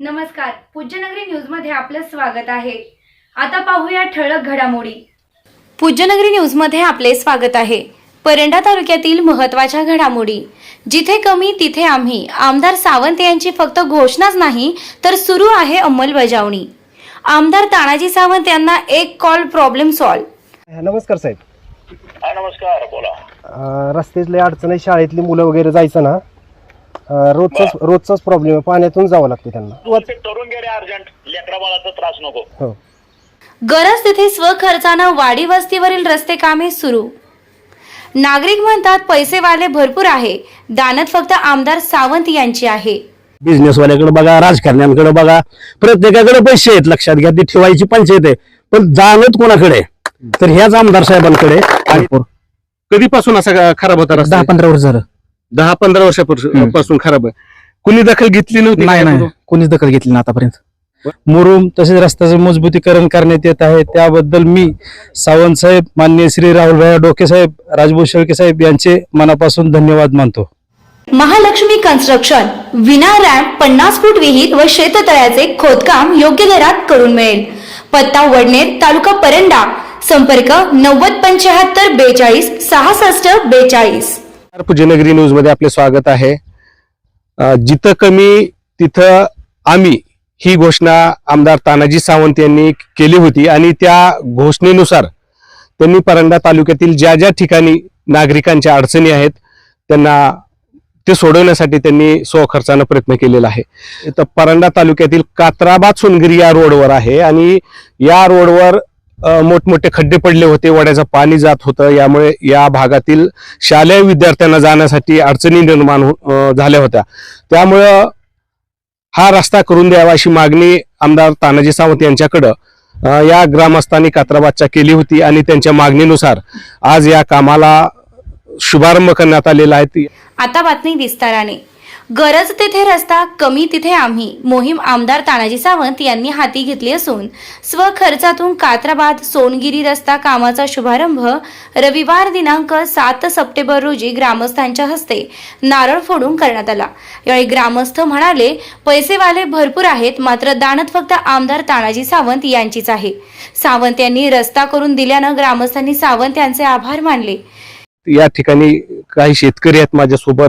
नमस्कार. पूज्यनगरी न्यूजमध्ये आपलं स्वागत आहे. आता पाहूया ठळक घडामोडी. पूज्यनगरी न्यूजमध्ये आपले स्वागत आहे. परंडा तालुक्यातील महत्त्वाच्या घडामोडी. जिथे कमी तिथे आम्ही. आमदार सावंत यांची फक्त घोषणाच नाही तर सुरू आहे अंमलबजावणी. आमदार तानाजी सावंत यांना एक कॉल प्रॉब्लेम सॉल्व नमस्कार साहेब. नमस्कार बोला. रस्त्यातली अडचण आहे शाळेतली मुलं वगैरे जायचं ना रोजचाच रोजचाच प्रॉब्लेम आहे. पाण्यातून जावं लागतं त्यांना. ते करून गेले अर्जंट. लेकरा बाळाचा त्रास नको. हो. गरज तिथे स्वखर्चानं वाडी वस्तीवरील रस्ते कामे सुरू. नागरिक म्हणतात पैसेवाले भरपूर आहे. दानत फक्त आमदार सावंत यांची आहे. बिझनेसवाल्याकडे बघा राजकारण्यांकडे बघा. प्रत्येकाकडे पैसे आहेत. लक्षात घ्या ती ठेवायची पंचायत आहे. पण जाणत कोणाकडे? तर ह्याच आमदार साहेबांकडे. कधीपासून असा खराब होता रस्ता? दहा पंधरा वर्ष झालं. दहा पंधरा वर्षापासून पासून खराब आहे. कुणी दखल घेतली नव्हती नाही का नाही? कोणीच दखल घेतली ना आतापर्यंत. मुरुम तसेच रस्त्याचं मजबूतीकरण करण्यात येत आहे. त्याबद्दल मी सावंत साहेब मान्य श्री राहुल डोके साहेब राजभूषण शेळके साहेब यांचे मनापासून धन्यवाद मानतो. महालक्ष्मी कन्स्ट्रक्शन विना रॅम्प पन्नास फूट विहीर व शेततळ्याचे खोदकाम योग्य दरात करून मिळेल. पत्ता वडनेर तालुका परंडा. संपर्क नव्वद पंच्याहत्तर बेचाळीस सहासष्ट बेचाळीस. पूजनगरी न्यूजमध्ये आपले स्वागत आहे. जिथं कमी तिथं आम्ही ही घोषणा आमदार तानाजी सावंत यांनी केली होती आणि त्या घोषणेनुसार त्यांनी परंडा तालुक्यातील ज्या ज्या ठिकाणी नागरिकांच्या अडचणी आहेत त्यांना ते सोडवण्यासाठी त्यांनी स्वखर्चानं प्रयत्न केलेला आहे. इथं परंडा तालुक्यातील कात्राबाद सोनगिरी या रोडवर आहे आणि या रोडवर मोठमोठे खड्डे पडले होते वड्याचं पाणी जात होतं. यामुळे या भागातील शालेय विद्यार्थ्यांना जाण्यासाठी अडचणी निर्माण हो- झाल्या होत्या. त्यामुळं हा रस्ता करून द्यावा अशी मागणी आमदार तानाजी सावंत यांच्याकडं या ग्रामस्थांनी कात्राबादच्या केली होती आणि त्यांच्या मागणीनुसार आज या कामाला शुभारंभ करण्यात आलेला आहे. आता बातमी विस्ताराने. गरज तिथे रस्ता कमी तिथे आम्ही मोहीम आमदार तानाजी सावंत यांनी हाती घेतली असून स्वखर्चातून कात्राबाद सोनगिरी रस्ता कामाचा शुभारंभ रविवार दिनांक सात सप्टेंबर रोजी ग्रामस्थांच्या हस्ते नारळ फोडून करण्यात आला. यावेळी ग्रामस्थ म्हणाले पैसेवाले भरपूर आहेत मात्र दानत फक्त आमदार तानाजी सावंत यांचीच आहे. सावंत यांनी रस्ता करून दिल्यानं ग्रामस्थांनी सावंत यांचे आभार मानले. या ठिकाणी काही शेतकरी आहेत माझ्यासोबत.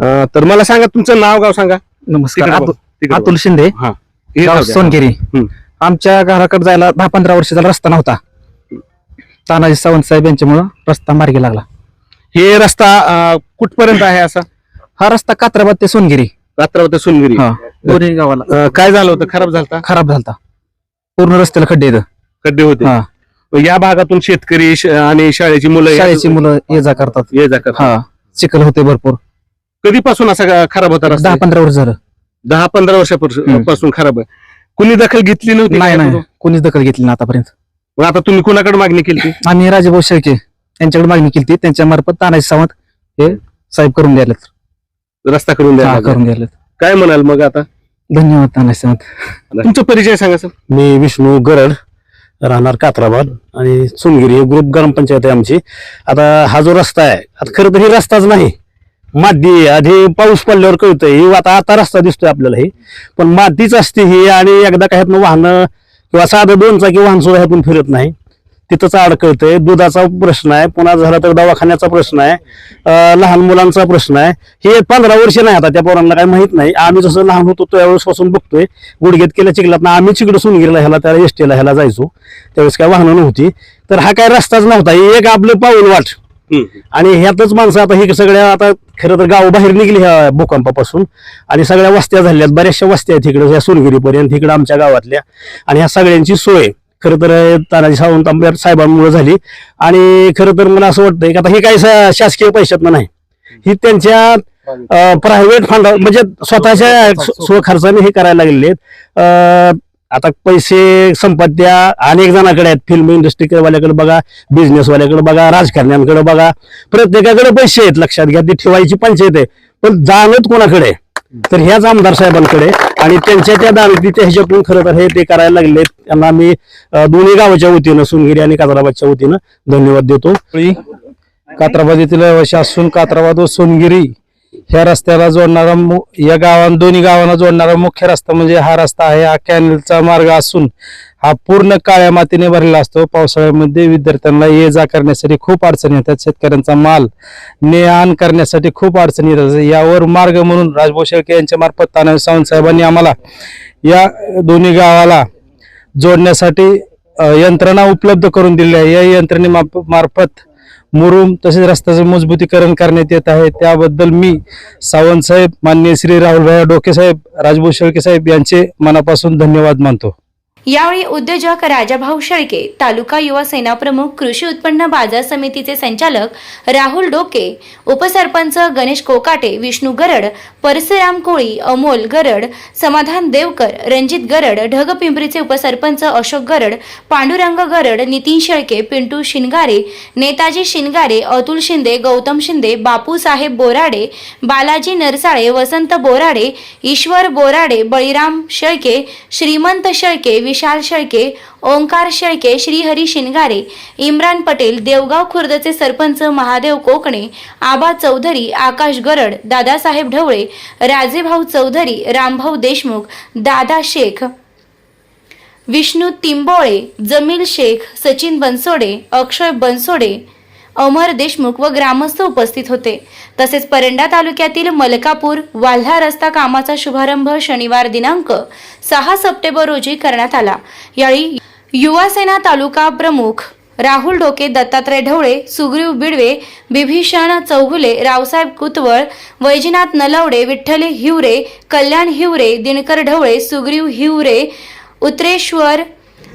अ, तर मला सांगा तुमचं नाव गाव सांगा. नमस्कार तिकडे अतुल- बघ, तिकडे अतुल शिंदे. हा. हे गाव द्या. सोनगिरी. हम्म. आमच्या घराकडे जायला दहा पंधरा वर्षाचा रस्ता नव्हता. तानाजी सावंत साहेब यांच्यामुळं रस्ता मार्गी लागला. हे रस्ता अ, कुठपर्यंत आहे असा? हा रस्ता कात्राबाद ते सोनगिरी. रात्रावत सोनगिरी. हा दोन्ही गावाला. अ, काय झालं होतं? खराब झालता? खराब झालता. पूर्ण रस्त्याला खड्डे आहेत. खड्डे होते. हा. या भागातून शेतकरी श- आणि शाळेची मुलं या- शाळेची मुलं ये जा करतात. ये जा करतात. हा चिखल होते भरपूर. कधीपासून असा ग- खराब होता रस्ता? दहा पंधरा वर्ष झालं. दहा पंधरा वर्षापासून हम्म. पासून खराब आहे. कुणी दखल घेतली नव्हती नाही का नाही? कोणीच दखल घेतली ना आतापर्यंत. मग आता तुम्ही कुणाकडे मागणी केली? आम्ही राजेभाऊ शेळके यांच्याकडे मागणी केली त्यांच्या मार्फत तानाजी सावंत हे साहेब करून द्यायला रस्ता करून द्या करून द्यायला काय म्हणाल मग आता? धन्यवाद तानाजी सावंत. तुमचा परिचय सांगा सर. मी विष्णू गरड राहणार कात्राबाद आणि सोनगिरी हे ग्रुप ग्रामपंचायत आहे आमची. आता हा जो रस्ता आहे आता खरं तर हे रस्ताच नाही. माती आधी पाऊस पडल्यावर कळतंय ही आता आता रस्ता दिसतोय आपल्याला हे. पण मातीच असते ही आणि एकदा काय ह्यातनं वाहनं किंवा साधं दोन चाकी वाहन सुद्धा ह्यातून फिरत नाही. तिथंच अडकळतंय. दुधाचा प्रश्न आहे. पुन्हा झाला तर दवाखान्याचा प्रश्न आहे. लहान मुलांचा प्रश्न आहे. हे पंधरा वर्ष नाही आता त्या पोरांना काही माहीत नाही. आम्ही जसं लहान होतो त्यावेळेस पासून बघतोय. गुडघेत केल्या चिखलात ना आम्ही चिकडं सोनगिरीला ह्याला त्याला एसटीला ह्याला जायचो. त्यावेळेस काय वाहनं नव्हती. तर हा काय रस्ताच नव्हता. हे एक आपलं पाऊल वाट. आणि ह्यातच माणसं आता ही सगळ्या आता खरं तर गाव बाहेर निघली ह्या भूकंपापासून. आणि सगळ्या वस्त्या झाल्यात. बऱ्याचशा वस्त्या आहेत इकडे ह्या सोनगिरीपर्यंत इकडे आमच्या गावातल्या. आणि ह्या सगळ्यांची सोय. खरं तर तानाजी सावंत आंबेडकर साहेबांमुळे झाली. आणि खरं तर मला असं वाटतंय की आता हे काही शासकीय पैशातनं नाही. ही त्यांच्या प्रायव्हेट फंड म्हणजे स्वतःच्या स्व- स्वखर्चाने हे करायला लागलेले आहेत. आता पैसे संपत्त्या अनेक जणांकडे आहेत. फिल्म इंडस्ट्रीवाल्याकडे बघा बिझनेसवाल्याकडे बघा राजकारण्यांकडे बघा. प्रत्येकाकडे पैसे आहेत. लक्षात घ्या ती ठेवायची पंचायत आहे. पण जाणत कोणाकडे तर ह्याच आमदार साहेबांकडे. आणि त्यांच्या त्या दानतीच्या ह्याच्यातून खरं तर हे ते करायला लागलेत. त्यांना आम्ही अं, दोन्ही गावाच्या वतीनं सुनगिरी आणि कात्राबादच्या वतीनं धन्यवाद देतो. कात्राबाद येथील असून कात्राबाद व सोनगिरी ह्या रस्त्याला जोडणारा मु- या गावां दोन्ही गावांना जोडणारा मुख्य रस्ता म्हणजे हा रस्ता आहे. हा कॅनलचा मार्ग असून हा पूर्ण काळ्या मातीने भरलेला असतो. पावसाळ्यामध्ये विद्यार्थ्यांना ये जा करण्यासाठी खूप अडचणी येतात. शेतकऱ्यांचा माल ने आण करण्यासाठी खूप अडचणी येतात. यावर मार्ग म्हणून राजभाऊ शेळके यांच्या मार्फत तानाजी सावंत साहेबांनी आम्हाला या दोन्ही गावाला जोडण्यासाठी यंत्रणा उपलब्ध करून दिली आहे. या यंत्रणे मार्फत मुरुम तसेच रस्त्याचं मजबूतीकरण करण्यात येत आहे. त्याबद्दल मी सावंत साहेब माननीय श्री राहुलभाई डोके साहेब राजभाऊ शेळके साहेब यांचे मनापासून धन्यवाद मानतो. यावेळी उद्योजक राजाभाऊ शेळके तालुका युवा सेना प्रमुख कृषी उत्पन्न बाजार समितीचे संचालक राहुल डोके उपसरपंच गणेश कोकाटे विष्णू गरड परशुराम कोळी अमोल गरड समाधान देवकर रणजित गरड ढगपिंपरीचे उपसरपंच अशोक गरड पांडुरंग गरड नितीन शेळके पिंटू शिनगारे नेताजी शिनगारे अतुल शिंदे गौतम शिंदे बापूसाहेब बोराडे बालाजी नरसाळे वसंत बोराडे ईश्वर बोराडे बळीराम शेळके श्रीमंत शेळके विशाल शेळके ओंकार शेळके श्रीहरी शिनगारे इम्रान पटेल देवगाव खुर्दचे सरपंच महादेव कोकणे आबा चौधरी आकाश गरड दादासाहेब ढवळे राजेभाऊ चौधरी रामभाऊ देशमुख दादा शेख विष्णू तिंबोळे जमील शेख सचिन बनसोडे अक्षय बनसोडे अमर देशमुख व ग्रामस्थ उपस्थित होते. तसेच परंडा तालुक्यातील मलकापूर वाल्हा रस्ता कामाचा शुभारंभ शनिवार दिनांक सहा सप्टेंबर रोजी करण्यात आला. यावेळी युवासेना तालुका प्रमुख राहुल डोके दत्तात्रय ढवळे सुग्रीव बिडवे बिभीषण चौगुले रावसाहेब कुतवळ वैजनाथ नलवडे विठ्ठल हिवरे कल्याण हिवरे दिनकर ढवळे सुग्रीव हिवरे उत्रेश्वर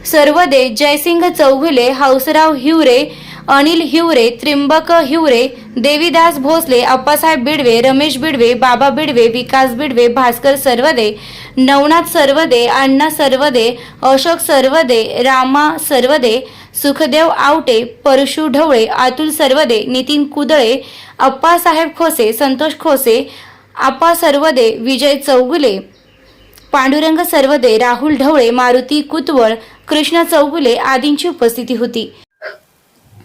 सर्वदे जयसिंग चौघुले हौसराव हिवरे अनिल हिवरे त्रिंबक हिवरे देवीदास भोसले अप्पासाहेब बिडवे रमेश बिडवे बाबा बिडवे विकास बिडवे भास्कर सर्वदे नवनाथ सर्वदे अण्णा सर्वदे अशोक सर्वदे रामा सर्वदे सुखदेव आवटे परशु ढवळे अतुल सर्वदे नितीन कुदळे अप्पासाहेब खोसे संतोष खोसे आप्पा सर्वदे विजय चौगुले पांडुरंग सर्वदे राहुल ढवळे मारुती कुतवळ कृष्ण चौगुले आदींची उपस्थिती होती.